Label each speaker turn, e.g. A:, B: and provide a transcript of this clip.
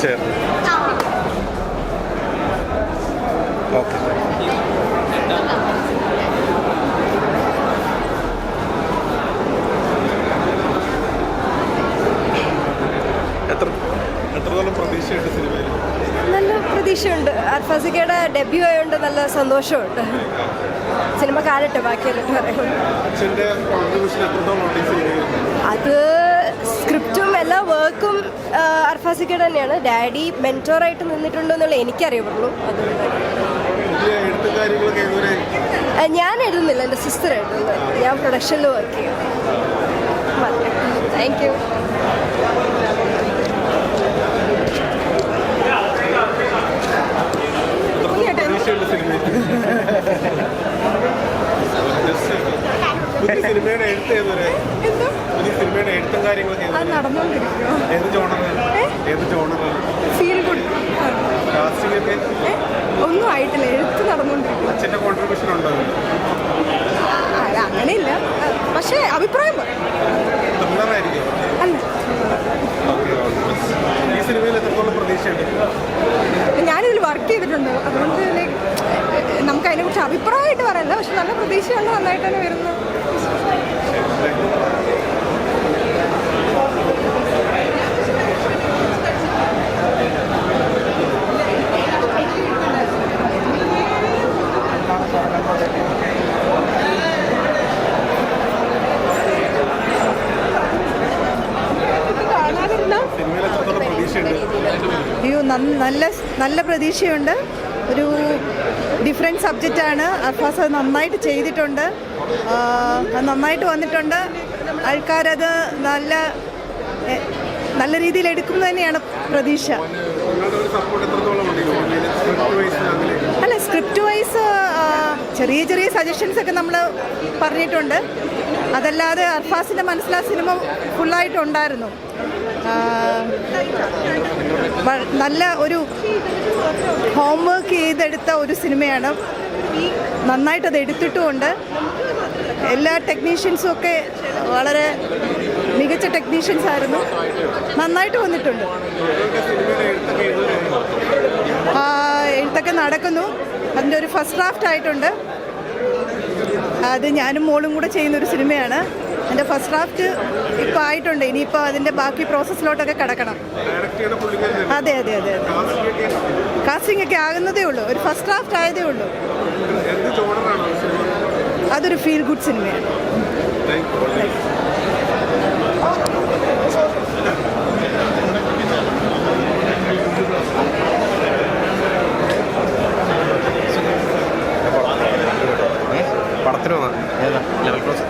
A: ചേർന്ന് ഓക്കെ. എത്ര നല്ല പ്രതീക്ഷയുണ്ട്. അർഫാസിക്കയുടെ ഡെബ്യൂ ആയതുകൊണ്ട് നല്ല സന്തോഷമുണ്ട്. സിനിമ കാലട്ടെ ബാക്കിയെല്ലാം പറയാം അത് സ്ക്രിപ്റ്റും എല്ലാ വർക്കും അർഫാസിക്ക തന്നെയാണ്. ഡാഡി മെന്റോറായിട്ട് നിന്നിട്ടുണ്ടെന്നുള്ള എനിക്കറിയപ്പെടുള്ളൂ അതുകൊണ്ട് ഞാൻ എഴുതുന്നില്ല. എന്റെ സിസ്റ്റർ എഴുതുന്നത് ഞാൻ പ്രൊഡക്ഷനിൽ വർക്ക് ചെയ്യും. താങ്ക് യു
B: സിനിമയുടെ എഴുത്ത് ഏതുവരെ? എഴുത്തും കാര്യങ്ങളൊക്കെ
C: നടന്നുകൊണ്ടിരിക്കുമോ
B: ഏത് ജോണറാണ് ഏത് ജോണറാണ്
C: ഫീൽ ഗുഡ് ഒന്നും ആയിട്ടില്ല. എഴുത്ത് നടന്നുകൊണ്ടിരിക്കും
B: അച്ഛന്റെ കോൺട്രിബ്യൂഷൻ ഉണ്ടോ?
C: അല്ല അങ്ങനെയില്ല. പക്ഷേ അഭിപ്രായം
B: ത്രില്ലറായിരിക്കും
C: അല്ല.
B: ഈ സിനിമയിൽ എത്രത്തോളം പ്രതീക്ഷയുണ്ട്?
C: ഞാനിതിൽ വർക്ക് ചെയ്തിട്ടുണ്ട്. അതുകൊണ്ട് ലൈക്ക് നമുക്ക് അതിനെക്കുറിച്ച് അഭിപ്രായമായിട്ട് പറയല്ല. പക്ഷെ നല്ല പ്രതീക്ഷയാണ് നന്നായിട്ട് തന്നെ വരുന്നു
B: സിനിമയിൽ എത്രത്തോളം പ്രതീക്ഷയുണ്ട്
D: അയ്യോ നന്ന- നല്ല നല്ല പ്രതീക്ഷയുണ്ട്. ഒരു ഡിഫറെന്റ് സബ്ജക്റ്റാണ് അർഫാസ് അത് നന്നായിട്ട് ചെയ്തിട്ടുണ്ട്. അത് നന്നായിട്ട് വന്നിട്ടുണ്ട്. ആൾക്കാരത് നല്ല നല്ല രീതിയിൽ എടുക്കും തന്നെയാണ് പ്രതീക്ഷ. അല്ല സ്ക്രിപ്റ്റ് വൈസ് ചെറിയ ചെറിയ സജഷൻസ് ഒക്കെ നമ്മൾ പറഞ്ഞിട്ടുണ്ട്. അതല്ലാതെ അർഫാസിന്റെ മനസ്സിലാ സിനിമ ഫുള്ളായിട്ടുണ്ടായിരുന്നു നല്ല ഒരു ഹോംവർക്ക് ചെയ്തെടുത്ത ഒരു സിനിമയാണ്. നന്നായിട്ട് അത് എടുത്തിട്ടുമുണ്ട്. എല്ലാ ടെക്നീഷ്യൻസും ഒക്കെ വളരെ മികച്ച ടെക്നീഷ്യൻസ് ആയിരുന്നു. നന്നായിട്ട് വന്നിട്ടുണ്ട്.
B: എഴുത്തൊക്കെ
D: നടക്കുന്നു. അതിന്റെ ഒരു ഫസ്റ്റ് ഡ്രാഫ്റ്റ് ആയിട്ടുണ്ട്. അത് ഞാനും മോളും കൂടെ ചെയ്യുന്നൊരു സിനിമയാണ്. എന്റെ ഫസ്റ്റ് ഡ്രാഫ്റ്റ് ഇപ്പോൾ ആയിട്ടുണ്ട്. ഇനിയിപ്പോൾ അതിന്റെ ബാക്കി പ്രോസസ്സിലോട്ടൊക്കെ കിടക്കണം. അതെ അതെ അതെ അതെ.
B: കാസ്റ്റിംഗ് ഒക്കെ
D: ആകുന്നതേ ഉള്ളൂ. ഒരു ഫസ്റ്റ് ഡ്രാഫ്റ്റ് ആയതേ ഉള്ളൂ. അതൊരു ഫീൽ ഗുഡ് സിനിമയാണ്.
E: പടത്തിന് വന്ന ലെവൽ ക്രോസ്